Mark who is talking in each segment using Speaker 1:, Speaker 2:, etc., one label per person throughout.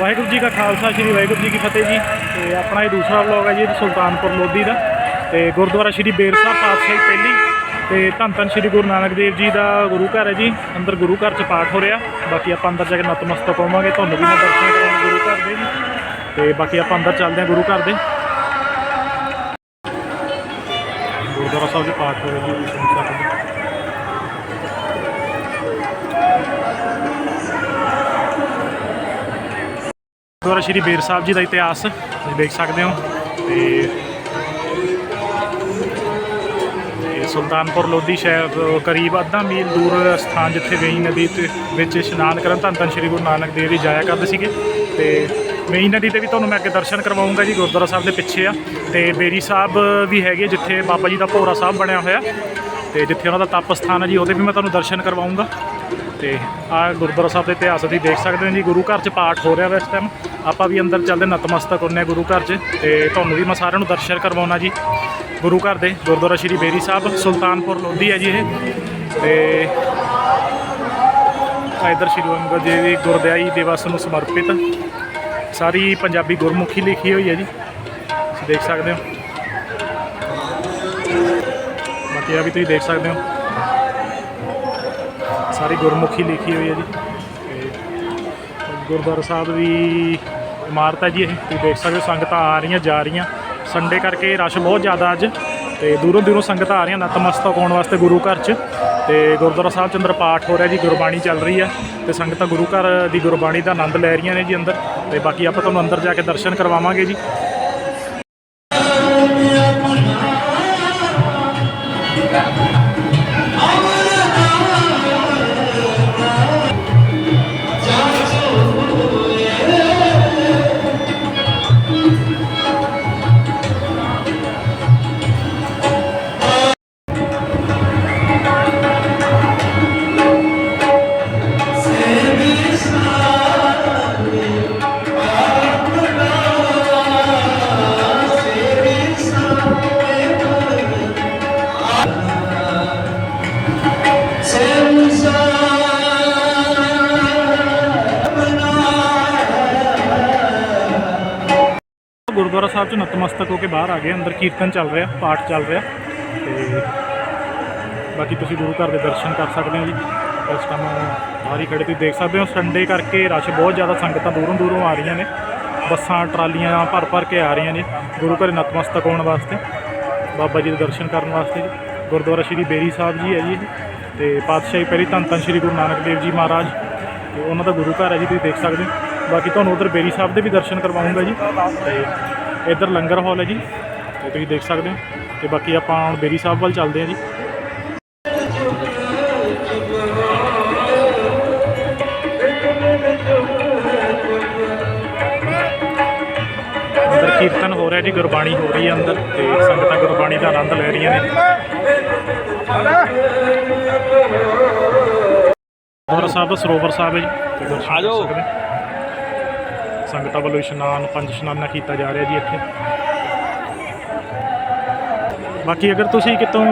Speaker 1: ਵਾਹਿਗੁਰੂ ਜੀ ਕਾ ਖਾਲਸਾ, ਸ੍ਰੀ ਵਾਹਿਗੁਰੂ ਜੀ ਕੀ ਫਤਿਹ ਜੀ। ਤੇ ਆਪਣਾ ਇਹ ਦੂਸਰਾ ਵਲੌਗ ਹੈ ਜੀ ਸੁਲਤਾਨਪੁਰ ਲੋਧੀ ਦਾ। ਤੇ ਗੁਰਦੁਆਰਾ ਸ੍ਰੀ ਬੇਰ ਸਾਹਿਬ ਪਾਤਸ਼ਾਹੀ ਪਹਿਲੀ। ਤੇ ਧੰਨ ਧੰਨ ਸ੍ਰੀ ਗੁਰੂ ਨਾਨਕ ਦੇਵ ਜੀ ਦਾ ਗੁਰੂ ਘਰ ਹੈ ਜੀ। ਅੰਦਰ ਗੁਰੂ ਘਰ 'ਚ ਪਾਠ ਹੋ ਰਿਹਾ। ਬਾਕੀ ਆਪਾਂ ਅੰਦਰ ਜਾ ਕੇ ਨਤਮਸਤਕ ਹੋਵਾਂਗੇ। ਤੁਹਾਨੂੰ ਵੀ ਮੈਂ ਦਰਸ਼ਨ ਕਰਾਂਗਾ ਗੁਰੂ ਘਰ ਦੇ ਜੀ। ਤੇ ਬਾਕੀ ਆਪਾਂ ਅੰਦਰ ਚੱਲਦੇ ਹਾਂ ਗੁਰੂ ਘਰ ਦੇ। ਗੁਰਦੁਆਰਾ ਸਾਹਿਬ 'ਚ ਪਾਠ ਹੋ ਰਿਹਾ ਜੀ। ਤੁਸੀਂ ਸੁਣ ਗੁਰਦੁਆਰਾ ਸ਼੍ਰੀ ਬੇਰ ਸਾਹਿਬ ਜੀ ਦਾ ਇਤਿਹਾਸ ਤੁਸੀਂ ਦੇਖ ਸਕਦੇ ਹੋ। ਤੇ ਸੁਲਤਾਨਪੁਰ ਲੋਧੀ ਸ਼ਹਿਰ ਕਰੀਬ ਅੱਧਾ ਮੀਲ ਦੂਰ ਸਥਾਨ ਜਿੱਥੇ ਵੇਈ ਨਦੀ ਤੇ ਵਿੱਚ ਇਸ਼ਨਾਨ ਕਰਨ ਧੰਨ ਧੰਨ ਸ਼੍ਰੀ ਗੁਰੂ ਨਾਨਕ ਦੇਵ ਜੀ ਜਾਇਆ ਕਰਦੇ ਸੀਗੇ। ਤੇ ਵੇਈ ਨਦੀ ਤੇ ਵੀ ਤੁਹਾਨੂੰ ਮੈਂ ਅੱਗੇ ਦਰਸ਼ਨ ਕਰਵਾਉਂਗਾ ਜੀ, ਗੁਰਦੁਆਰਾ ਸਾਹਿਬ ਦੇ ਪਿੱਛੇ ਆ। ਤੇ ਬੇਰੀ ਸਾਹਿਬ ਵੀ ਹੈਗੇ ਜਿੱਥੇ ਬਾਬਾ ਜੀ ਦਾ ਭੋਰਾ ਸਾਹਿਬ ਬਣਿਆ ਹੋਇਆ। ਤੇ ਜਿੱਥੇ ਉਹਨਾਂ ਦਾ ਤਪ ਸਥਾਨ ਹੈ ਜੀ, ਉਹਦੇ ਵੀ ਮੈਂ ਤੁਹਾਨੂੰ ਦਰਸ਼ਨ ਕਰਵਾਉਂਗਾ। ਤੇ ਆ ਗੁਰਦੁਆਰਾ ਸਾਹਿਬ ਦੇ ਇਤਿਹਾਸ ਅਸੀਂ ਦੇਖ ਸਕਦੇ ਹਾਂ ਜੀ, ਗੁਰੂ ਘਰ 'ਚ ਪਾਠ ਹੋ ਰਿਹਾ ਵਾ ਇਸ ਟਾਈਮ ਆਪਾਂ ਵੀ ਅੰਦਰ ਚੱਲਦੇ, ਨਤਮਸਤਕ ਹੁੰਨੇ ਗੁਰੂ ਘਰ 'ਚ। ਤੇ ਤੁਹਾਨੂੰ ਵੀ ਮੈਂ ਸਾਰਿਆਂ ਨੂੰ ਦਰਸ਼ਨ ਕਰਵਾਉਣਾ ਜੀ। ਗੁਰੂ ਘਰ ਦੇ, ਗੁਰਦੁਆਰਾ ਸ਼੍ਰੀ ਬੇਰੀ ਸਾਹਿਬ, ਸੁਲਤਾਨਪੁਰ ਲੋਧੀ ਹੈ ਜੀ ਇਹ। ਤੇ ਆ ਇੱਧਰ ਸ਼੍ਰੀ ਗੁਰੂ ਅੰਗਦ ਦੇਵ ਜੀ ਗੁਰਦਿਆਈ ਦਿਵਸ ਨੂੰ ਸਮਰਪਿਤ ਸਾਰੀ ਪੰਜਾਬੀ ਗੁਰਮੁਖੀ ਲਿਖੀ ਹੋਈ ਹੈ ਜੀ। ਤੁਸੀਂ ਦੇਖ ਸਕਦੇ ਹੋ। ਬਾਕੀ ਆ ਵੀ ਤੁਸੀਂ ਦੇਖ ਸਕਦੇ ਹੋ। ਸਾਰੀ ਗੁਰਮੁਖੀ ਲਿਖੀ ਹੋਈ ਹੈ ਜੀ। ਤੇ ਗੁਰਦੁਆਰਾ ਸਾਹਿਬ ਦੀ ਇਮਾਰਤ ਹੈ ਜੀ ਇਹ। ਤੁਸੀਂ ਦੇਖ ਸਕਦੇ ਹੋ, ਸੰਗਤਾਂ ਆ ਰਹੀਆਂ, ਜਾ ਰਹੀਆਂ। ਸੰਡੇ ਕਰਕੇ ਰਸ਼ ਬਹੁਤ ਜ਼ਿਆਦਾ ਅੱਜ। ਤੇ ਦੂਰੋਂ ਦੂਰੋਂ ਸੰਗਤਾਂ ਆ ਰਹੀਆਂ, ਨਤਮਸਤਕ ਹੋਣ ਵਾਸਤੇ ਗੁਰੂ ਘਰ 'ਚ। ਤੇ ਗੁਰਦੁਆਰਾ ਸਾਹਿਬ 'ਚ ਅੰਦਰ ਪਾਠ ਹੋ ਰਿਹਾ ਜੀ, ਗੁਰਬਾਣੀ ਚੱਲ ਰਹੀ ਹੈ। ਤੇ ਸੰਗਤਾਂ ਗੁਰੂ ਘਰ ਦੀ ਗੁਰਬਾਣੀ ਦਾ ਆਨੰਦ ਲੈ ਰਹੀਆਂ ਨੇ ਜੀ ਅੰਦਰ। ਤੇ ਬਾਕੀ ਆਪਾਂ ਤੁਹਾਨੂੰ ਅੰਦਰ ਜਾ ਕੇ ਦਰਸ਼ਨ ਕਰਵਾਵਾਂਗੇ ਜੀ। ਗੁਰਦੁਆਰਾ ਸਾਹਿਬ 'ਚ ਨਤਮਸਤਕ ਹੋ ਕੇ ਬਾਹਰ ਆ ਗਏ, ਅੰਦਰ ਕੀਰਤਨ ਚੱਲ ਰਿਹਾ, ਪਾਠ ਚੱਲ ਰਿਹਾ। ਤੇ ਬਾਕੀ ਤੁਸੀਂ ਗੁਰੂ ਘਰ ਦੇ ਦਰਸ਼ਨ ਕਰ ਸਕਦੇ ਹੋ ਜੀ। ਇਸ ਟਾਈਮ ਬਾਹਰ ਹੀ ਖੜੇ ਤੁਸੀਂ ਦੇਖ ਸਕਦੇ ਹੋ ਸੰਡੇ ਕਰਕੇ ਰਸ਼ ਬਹੁਤ ਜ਼ਿਆਦਾ, ਸੰਗਤਾਂ ਦੂਰੋਂ ਦੂਰੋਂ ਆ ਰਹੀਆਂ ਨੇ। ਬੱਸਾਂ, ਟਰਾਲੀਆਂ ਭਰ ਭਰ ਕੇ ਆ ਰਹੀਆਂ ਨੇ, ਗੁਰੂ ਘਰ ਨਤਮਸਤਕ ਹੋਣ ਵਾਸਤੇ, ਬਾਬਾ ਜੀ ਦੇ ਦਰਸ਼ਨ ਕਰਨ ਵਾਸਤੇ ਜੀ। ਗੁਰਦੁਆਰਾ ਸ਼੍ਰੀ ਬੇਰੀ ਸਾਹਿਬ ਜੀ ਹੈ ਜੀ ਇਹ। ਤੇ ਪਾਤਸ਼ਾਹੀ ਪਹਿਲੀ ਧੰਨ ਧੰਨ ਸ਼੍ਰੀ ਗੁਰੂ ਨਾਨਕ ਦੇਵ ਜੀ ਮਹਾਰਾਜ। ਤੇ ਉਹਨਾਂ ਦਾ ਗੁਰੂ ਘਰ ਹੈ ਜੀ, ਤੁਸੀਂ ਦੇਖ ਸਕਦੇ ਹੋ। ਬਾਕੀ ਤੁਹਾਨੂੰ ਉਧਰ ਬੇਰੀ ਸਾਹਿਬ ਦੇ ਵੀ ਦਰਸ਼ਨ ਕਰਵਾਉਂਗਾ ਜੀ। ਤੇ ਇੱਧਰ ਲੰਗਰ ਹਾਲ ਹੈ ਜੀ ਤੇ ਤੁਸੀਂ ਦੇਖ ਸਕਦੇ ਹੋ। ਤੇ ਬਾਕੀ ਆਪਾਂ ਹੁਣ ਬੇਰੀ ਸਾਹਿਬ ਵੱਲ ਚੱਲਦੇ ਹਾਂ ਜੀ। ਅੰਦਰ ਕੀਰਤਨ ਹੋ ਰਿਹਾ ਜੀ ਗੁਰਬਾਣੀ ਹੋ ਰਹੀ ਹੈ ਅੰਦਰ ਤੇ ਸੰਗਤਾਂ ਗੁਰਬਾਣੀ ਦਾ ਆਨੰਦ ਲੈ ਰਹੀਆਂ ਨੇ। ਗੁਰਦੁਆਰਾ ਸਾਹਿਬ ਸਰੋਵਰ ਸਾਹਿਬ ਹੈ ਜੀ
Speaker 2: ਆਜੋ।
Speaker 1: ਸੰਗਤਾਂ ਵੱਲੋਂ ਇਸ਼ਨਾਨ ਪੰਜ ਇਸ਼ਨਾਨਾ ਕੀਤਾ ਜਾ ਰਿਹਾ ਜੀ ਇੱਥੇ। ਬਾਕੀ ਅਗਰ ਤੁਸੀਂ ਕਿਤੋਂ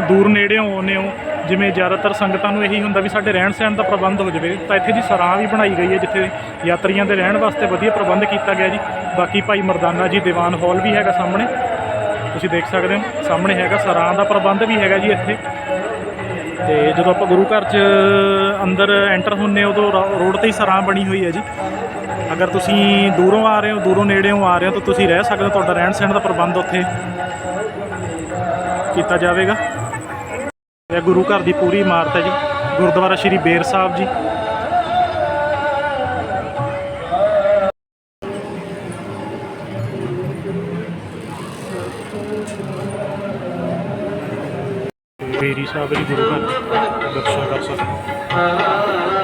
Speaker 1: ਦੂਰ ਨੇੜੇ ਆਉਂਦੇ ਹੋ, ਜਿਵੇਂ ਜ਼ਿਆਦਾਤਰ ਸੰਗਤਾਂ ਨੂੰ ਇਹੀ ਹੁੰਦਾ ਵੀ ਸਾਡੇ ਰਹਿਣ ਸਹਿਣ ਦਾ ਪ੍ਰਬੰਧ ਹੋ ਜਾਵੇ, ਤਾਂ ਇੱਥੇ ਜੀ ਸਰਾਂ ਵੀ ਬਣਾਈ ਗਈ ਹੈ, ਜਿੱਥੇ ਯਾਤਰੀਆਂ ਦੇ ਰਹਿਣ ਵਾਸਤੇ ਵਧੀਆ ਪ੍ਰਬੰਧ ਕੀਤਾ ਗਿਆ ਜੀ। ਬਾਕੀ ਭਾਈ ਮਰਦਾਨਾ ਜੀ ਦੀਵਾਨ ਹਾਲ ਵੀ ਹੈਗਾ ਸਾਹਮਣੇ। ਤੁਸੀਂ ਦੇਖ ਸਕਦੇ ਹੋ, ਸਾਹਮਣੇ ਹੈਗਾ ਸਰਾਂ ਦਾ ਪ੍ਰਬੰਧ ਵੀ ਹੈਗਾ ਜੀ ਇੱਥੇ। ਤੇ ਜਦੋਂ ਆਪਾਂ ਗੁਰੂ ਘਰ 'ਚ ਅੰਦਰ ਐਂਟਰ ਹੁੰਨੇ ਉਦੋਂ ਰੋ- ਰੋਡ ਤੇ ਹੀ ਸਰਾਂ ਬਣੀ ਹੋਈ ਹੈ ਜੀ। ਅਗਰ ਤੁਸੀਂ ਦੂਰੋਂ ਆ ਰਹੇ ਹੋ, ਦੂਰੋਂ ਨੇੜਿਓਂ ਆ ਰਹੇ ਹੋ, ਤਾਂ ਤੁਸੀਂ ਰਹਿ ਸਕਦੇ ਹੋ। ਤੁਹਾਡਾ ਰਹਿਣ ਸਹਿਣ ਦਾ ਪ੍ਰਬੰਧ ਉੱਥੇ ਕੀਤਾ ਜਾਵੇਗਾ। ਇਹ ਗੁਰੂ ਘਰ ਦੀ ਪੂਰੀ ਇਮਾਰਤ ਹੈ ਜੀ। ਗੁਰਦੁਆਰਾ ਸ਼੍ਰੀ ਬੇਰ ਸਾਹਿਬ ਜੀ। ਬੇਰੀ ਸਾਹਿਬ ਜੀ, ਗੁਰੂ ਘਰ ਦਰਸ਼ਨ ਕਰ ਸਕਦੇ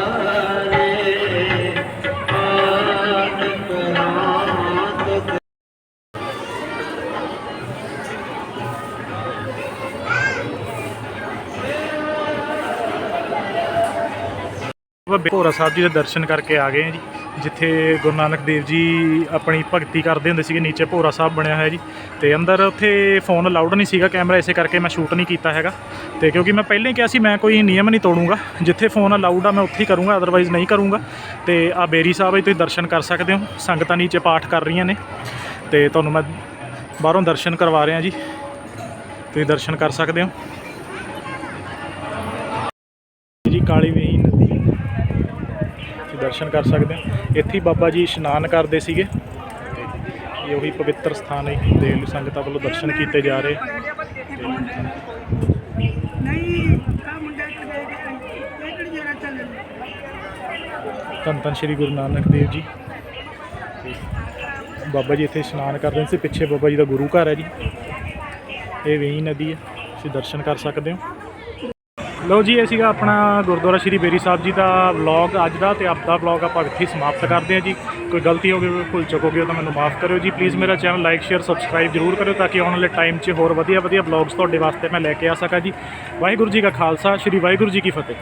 Speaker 1: ਹੋ। ਭੋਰਾ ਸਾਹਿਬ ਜੀ ਦੇ ਦਰਸ਼ਨ ਕਰਕੇ ਆ ਗਏ ਹਾਂ ਜੀ, ਜਿੱਥੇ ਗੁਰੂ ਨਾਨਕ ਦੇਵ ਜੀ ਆਪਣੀ ਭਗਤੀ ਕਰਦੇ ਹੁੰਦੇ ਸੀਗੇ, ਨੀਚੇ ਭੋਰਾ ਸਾਹਿਬ ਬਣਿਆ ਹੋਇਆ ਜੀ। ਤੇ ਅੰਦਰ ਉੱਥੇ ਫੋਨ ਅਲਾਉਡ ਨਹੀਂ ਸੀਗਾ ਕੈਮਰਾ ਇਸੇ ਕਰਕੇ ਮੈਂ ਸ਼ੂਟ ਨਹੀਂ ਕੀਤਾ ਹੈਗਾ। ਤੇ ਕਿਉਂਕਿ ਮੈਂ ਪਹਿਲਾਂ ਹੀ ਕਿਹਾ ਸੀ, ਮੈਂ ਕੋਈ ਨਿਯਮ ਨਹੀਂ ਤੋੜੂੰਗਾ। ਜਿੱਥੇ ਫੋਨ ਅਲਾਉਡ ਆ, ਮੈਂ ਉੱਥੇ ਹੀ ਕਰੂੰਗਾ ਅਦਰਵਾਈਜ਼ ਨਹੀਂ ਕਰੂੰਗਾ। ਤੇ ਆ ਬੇਰੀ ਸਾਹਿਬ ਜੀ, ਤੁਸੀਂ ਦਰਸ਼ਨ ਕਰ ਸਕਦੇ ਹੋ। ਸੰਗਤਾਂ ਨੀਚੇ ਪਾਠ ਕਰ ਰਹੀਆਂ ਨੇ। ਤੇ ਤੁਹਾਨੂੰ ਮੈਂ ਬਾਹਰੋਂ ਦਰਸ਼ਨ ਕਰਵਾ ਰਿਹਾ ਜੀ। ਤੁਸੀਂ ਦਰਸ਼ਨ ਕਰ ਸਕਦੇ ਹੋ ਜੀ ਕਾਲੀ ਵੇਈ ਨਦੀ ਤੁਸੀਂ ਦਰਸ਼ਨ ਕਰ ਸਕਦੇ ਹੋ। ਇੱਥੇ ਬਾਬਾ ਜੀ ਇਸ਼ਨਾਨ ਕਰਦੇ ਸੀਗੇ। ਇਹ ਉਹੀ ਪਵਿੱਤਰ ਸਥਾਨ ਹੈ। ਦੇਖ ਲਓ ਸੰਗਤਾਂ ਵੱਲੋਂ ਦਰਸ਼ਨ ਕੀਤੇ ਜਾ ਰਹੇ। ਧੰਨ ਧੰਨ ਸ਼੍ਰੀ ਗੁਰੂ ਨਾਨਕ ਦੇਵ ਜੀ। ਬਾਬਾ ਜੀ ਇੱਥੇ ਇਸ਼ਨਾਨ ਕਰ ਰਹੇ ਸੀ। ਪਿੱਛੇ ਬਾਬਾ ਜੀ ਦਾ ਗੁਰੂ ਘਰ ਹੈ ਜੀ। ਇਹ ਵੇਈ ਨਦੀ ਹੈ। ਤੁਸੀਂ ਦਰਸ਼ਨ ਕਰ ਸਕਦੇ ਹੋ। ਲਓ ਜੀ, ਇਹ ਸੀਗਾ ਆਪਣਾ ਗੁਰਦੁਆਰਾ ਸ਼੍ਰੀ ਬੇਰੀ ਸਾਹਿਬ ਜੀ ਦਾ ਵਲੌਗ ਅੱਜ ਦਾ ਤੇ ਆਪ ਦਾ ਵਲੌਗ ਆਪਾਂ ਇੱਥੇ ਸਮਾਪਤ ਕਰਦੇ ਹਾਂ ਜੀ। ਕੋਈ ਗਲਤੀ ਹੋ ਗਈ ਕੋਈ ਭੁੱਲ ਚੁੱਕ ਹੋ ਗਈ ਤਾਂ ਮੈਨੂੰ ਮਾਫ ਕਰਿਓ ਜੀ। ਪਲੀਜ਼ ਮੇਰਾ ਚੈਨਲ ਲਾਈਕ ਸ਼ੇਅਰ ਸਬਸਕ੍ਰਾਈਬ ਜਰੂਰ ਕਰਿਓ ਤਾਂ ਕਿ ਆਉਣ ਵਾਲੇ ਟਾਈਮ 'ਚ ਹੋਰ ਵਧੀਆ ਵਧੀਆ ਵਲੌਗਸ ਤੁਹਾਡੇ ਵਾਸਤੇ ਮੈਂ ਲੈ ਕੇ ਆ ਸਕਾਂ ਜੀ। ਵਾਹਿਗੁਰੂ ਜੀ ਕਾ ਖਾਲਸਾ, ਸ਼੍ਰੀ ਵਾਹਿਗੁਰੂ ਜੀ ਕੀ ਫਤਿਹ।